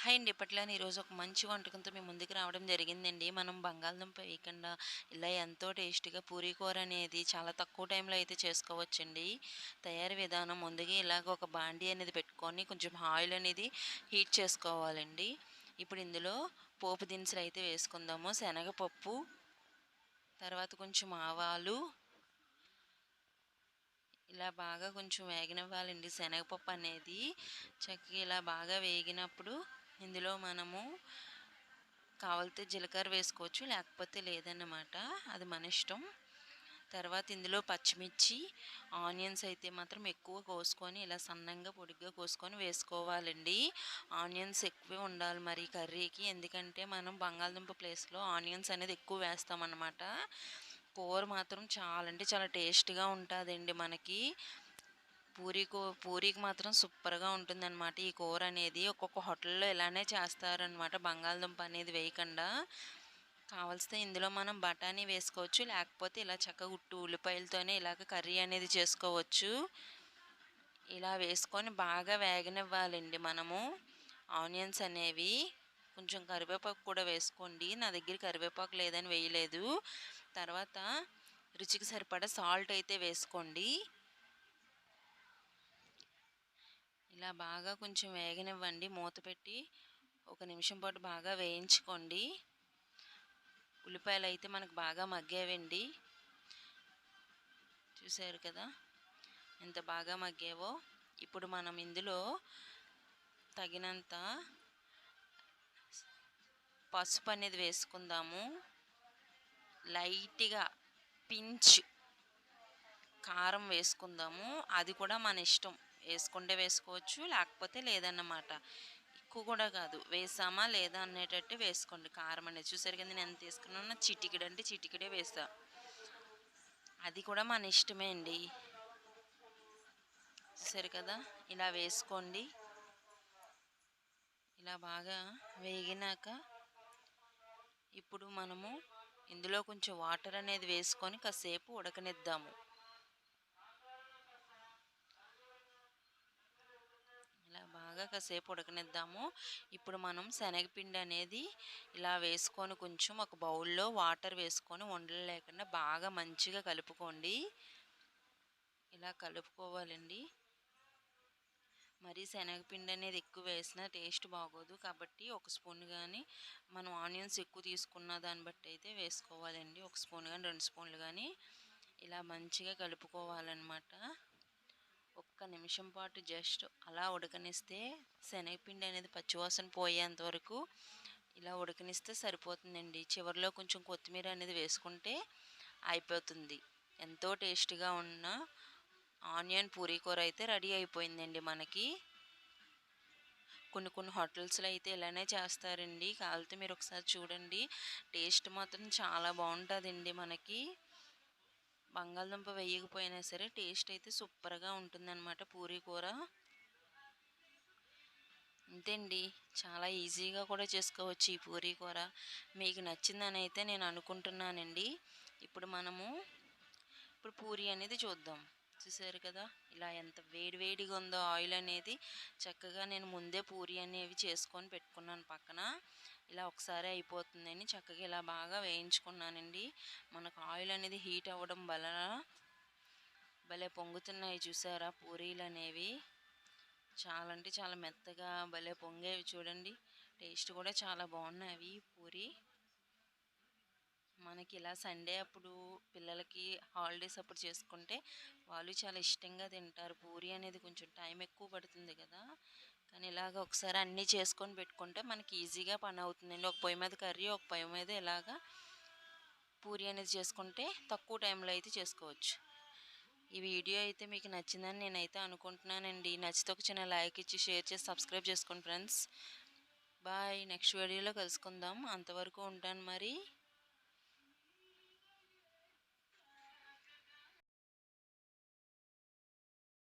Hi అండి. ఇప్పట్లోనే ఈరోజు ఒక మంచి వంటకంతో మేము ముందుకు రావడం జరిగిందండి. మనం బంగాళదుంప వేయకుండా ఇలా ఎంతో టేస్టీగా పూరీ కూర అనేది చాలా తక్కువ టైంలో అయితే చేసుకోవచ్చండి. తయారీ విధానం ముందుగా ఇలాగ ఒక బాండీ అనేది పెట్టుకొని కొంచెం ఆయిల్ అనేది హీట్ చేసుకోవాలండి. ఇప్పుడు ఇందులో పోపు దినుసులు అయితే వేసుకుందాము. శనగపప్పు తర్వాత కొంచెం ఆవాలు ఇలా బాగా కొంచెం వేగనివ్వాలండి శనగపప్పు అనేది. చక్కగా ఇలా బాగా వేగినప్పుడు ఇందులో మనము కావాలితే జీలకర్ర వేసుకోవచ్చు లేకపోతే లేదన్నమాట. అది మన ఇష్టం. తర్వాత ఇందులో పచ్చిమిర్చి ఆనియన్స్ అయితే మాత్రం ఎక్కువ కోసుకొని ఇలా సన్నంగా పొడిగ్గా కోసుకొని వేసుకోవాలండి. ఆనియన్స్ ఎక్కువే ఉండాలి మరి కర్రీకి. ఎందుకంటే మనం బంగాళదుంప ప్లేస్లో ఆనియన్స్ అనేది ఎక్కువ వేస్తామన్నమాట. కూర మాత్రం చాలా అంటే చాలా టేస్ట్గా ఉంటుందండి మనకి. పూరి కూ పూరికి మాత్రం సూపర్గా ఉంటుందన్నమాట ఈ కూర అనేది. ఒక్కొక్క హోటల్లో ఇలానే చేస్తారనమాట బంగాళదుంప అనేది వేయకుండా. కావలిస్తే ఇందులో మనం బఠానీ వేసుకోవచ్చు. లేకపోతే ఇలా చక్కగా ఉట్టు ఉల్లిపాయలతోనే ఇలాగ కర్రీ అనేది చేసుకోవచ్చు. ఇలా వేసుకొని బాగా వేగనివ్వాలండి మనము. ఆనియన్స్ అనేవి. కొంచెం కరివేపాకు కూడా వేసుకోండి. నా దగ్గర కరివేపాకు లేదని వేయలేదు. తర్వాత రుచికి సరిపడా సాల్ట్ అయితే వేసుకోండి. ఇలా బాగా కొంచెం వేగనివ్వండి. మూత పెట్టి ఒక నిమిషం పాటు బాగా వేయించుకోండి. ఉల్లిపాయలు అయితే మనకు బాగా మగ్గావండి చూసారు కదా ఎంత బాగా మగ్గావో ఇప్పుడు మనం ఇందులో తగినంత పసుపు అనేది వేసుకుందాము. లైట్గా పించ్ కారం వేసుకుందాము. అది కూడా మన ఇష్టం. వేసుకుంటే వేసుకోవచ్చు లేకపోతే లేదన్నమాట. ఎక్కువ కూడా కాదు. వేసామా లేదా అనేటట్టు వేసుకోండి. కారం అనేది చూసారు కదా నేను ఎంత తీసుకున్నా చిటికిడ అంటే చిటికిడే వేసా. అది కూడా మన ఇష్టమే అండి. చూసారు కదా? ఇలా వేసుకోండి. ఇలా బాగా వేగినాక ఇప్పుడు మనము ఇందులో కొంచెం వాటర్ అనేది వేసుకొని కాసేపు ఉడకనిద్దాము ఇలా బాగా కాసేపు ఉడకనిద్దాము. ఇప్పుడు మనం శనగపిండి అనేది ఇలా వేసుకొని కొంచెం ఒక బౌల్లో వాటర్ వేసుకొని ఉండలు లేకుండా బాగా మంచిగా కలుపుకోండి. ఇలా కలుపుకోవాలండి. మరి శనగపిండి అనేది ఎక్కువ వేసినా టేస్ట్ బాగోదు. కాబట్టి ఒక స్పూన్ కానీ మనం ఆనియన్స్ ఎక్కువ తీసుకున్న దాన్ని బట్టి అయితే వేసుకోవాలండి. ఒక స్పూన్ కానీ రెండు స్పూన్లు కానీ ఇలా మంచిగా కలుపుకోవాలన్నమాట. ఒక నిమిషం పాటు జస్ట్ అలా ఉడకనిస్తే శనగపిండి అనేది పచ్చివాసన పోయేంత వరకు ఇలా ఉడకనిస్తే సరిపోతుందండి. చివరిలో కొంచెం కొత్తిమీర అనేది వేసుకుంటే అయిపోతుంది. ఎంతో టేస్టీగా ఉన్న ఆనియన్ పూరీ కూర అయితే రెడీ అయిపోయిందండి మనకి. కొన్ని కొన్ని హోటల్స్లో అయితే ఇలానే చేస్తారండి. కావాలితే మీరు ఒకసారి చూడండి. టేస్ట్ మాత్రం చాలా బాగుంటుందండి మనకి. బంగాళదుంప వేయకపోయినా సరే టేస్ట్ అయితే సూపర్గా ఉంటుందన్నమాట పూరీ కూర. అంతేండి చాలా ఈజీగా కూడా చేసుకోవచ్చు ఈ పూరీ కూర. మీకు నచ్చిందని అయితే నేను అనుకుంటున్నానండి. ఇప్పుడు మనము ఇప్పుడు పూరీ అనేది చూద్దాం. చూసారు కదా ఇలా ఎంత వేడి వేడిగా ఉందో ఆయిల్ అనేది. చక్కగా నేను ముందే పూరి అనేవి చేసుకొని పెట్టుకున్నాను పక్కన. ఇలా ఒకసారి అయిపోతుందని చక్కగా ఇలా బాగా వేయించుకున్నానండి. మనకు ఆయిల్ అనేది హీట్ అవ్వడం వలన భలే పొంగుతున్నాయి చూసారా పూరీలు అనేవి. చాలా అంటే చాలా మెత్తగా భలే పొంగేవి చూడండి. టేస్ట్ కూడా చాలా బాగున్నాయి పూరి. మనకి ఇలా సండే అప్పుడు పిల్లలకి హాలిడేస్ అప్పుడు చేసుకుంటే వాళ్ళు చాలా ఇష్టంగా తింటారు. పూరి అనేది కొంచెం టైం ఎక్కువ పడుతుంది కదా. కానీ ఇలాగ ఒకసారి అన్నీ చేసుకొని పెట్టుకుంటే మనకి ఈజీగా పని అవుతుందండి ఒక పొయ్యి మీద కర్రీ ఒక పొయ్యి మీద ఇలాగా పూరి అనేది చేసుకుంటే తక్కువ టైంలో అయితే చేసుకోవచ్చు. ఈ వీడియో అయితే మీకు నచ్చిందని నేనైతే అనుకుంటున్నానండి. నచ్చితే ఒక చిన్న లైక్ ఇచ్చి షేర్ చేసి సబ్స్క్రైబ్ చేసుకోండి ఫ్రెండ్స్. బాయ్. నెక్స్ట్ వీడియోలో కలుసుకుందాం. అంతవరకు ఉంటాను మరి.